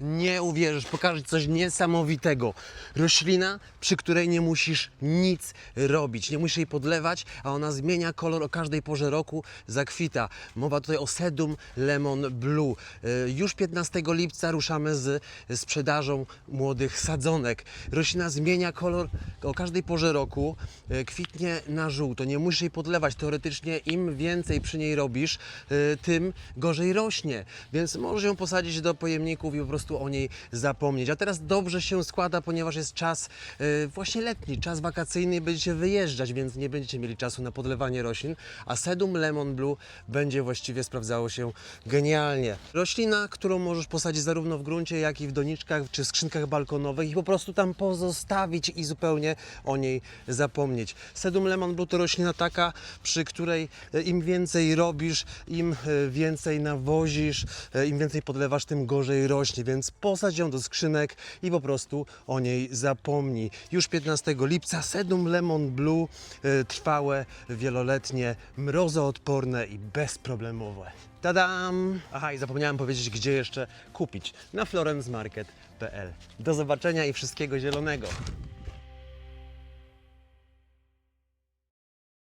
Nie uwierzysz, pokażę coś niesamowitego. Roślina, przy której nie musisz nic robić, nie musisz jej podlewać, a ona zmienia kolor o każdej porze roku, zakwita. Mowa tutaj o Sedum Lemon Blue. Y, Już 15 lipca ruszamy z sprzedażą młodych sadzonek. Roślina zmienia kolor o każdej porze roku, y, kwitnie na żółto, nie musisz jej podlewać. Teoretycznie im więcej przy niej robisz, y, tym gorzej rośnie. Więc możesz ją posadzić do pojemników i po prostu o niej zapomnieć. A teraz dobrze się składa, ponieważ jest czas y, właśnie letni, czas wakacyjny będziecie wyjeżdżać, więc nie będziecie mieli czasu na podlewanie roślin, a Sedum Lemon Blue będzie właściwie sprawdzało się genialnie. Roślina, którą możesz posadzić zarówno w gruncie, jak i w doniczkach czy skrzynkach balkonowych i po prostu tam pozostawić i zupełnie o niej zapomnieć. Sedum Lemon Blue to roślina taka, przy której e, im więcej robisz, im e, więcej nawozisz, e, im więcej podlewasz, tym gorzej rośnie, więc posadź ją do skrzynek i po prostu o niej zapomnij. Już 15 lipca Sedum Lemon Blue e, trwałe, wieloletnie, mrozoodporne i bezproblemowe. Tadam! Aha, i zapomniałem powiedzieć, gdzie jeszcze kupić. Na florencemarket.pl. Do zobaczenia i wszystkiego zielonego.